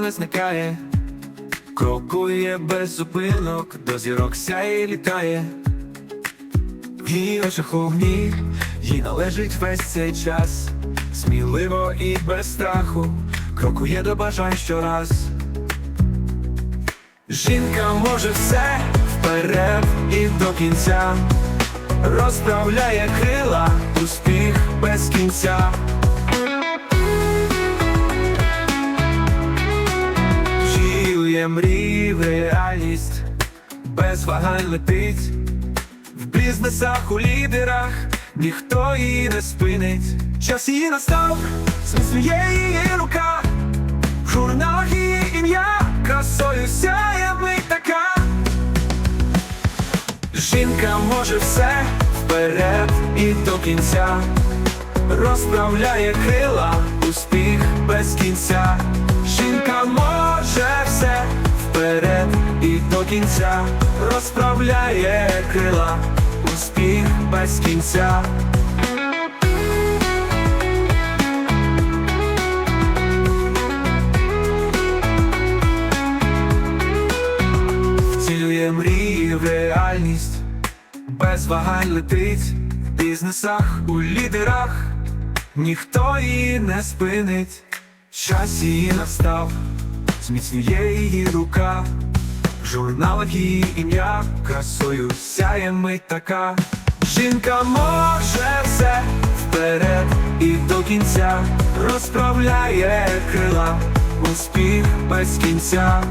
не зникає, крокує без зупинок, до зірок сяє і літає. В її очах огні, їй належить весь цей час, сміливо і без страху, крокує до бажань щораз. Жінка може все вперед і до кінця, розправляє крила, успіх без кінця. Втілює мрії в реальність, без вагань летить, в бізнесах у лідерах ніхто її не спинить. Час її настав, сміє її рука, в журналах її ім'я, красою сяє мить така. Жінка може все вперед і до кінця, розправляє крила, успіх без кінця. Кінця, розправляє крила, успіх без кінця. Втілює мрії в реальність, без вагань летить в бізнесах, у лідерах, ніхто її не спинить, час її настав, зміцнює її рука, журналах її ім'я, красою сяє мить така. Жінка може все вперед і до кінця розправляє крила, успіх без кінця.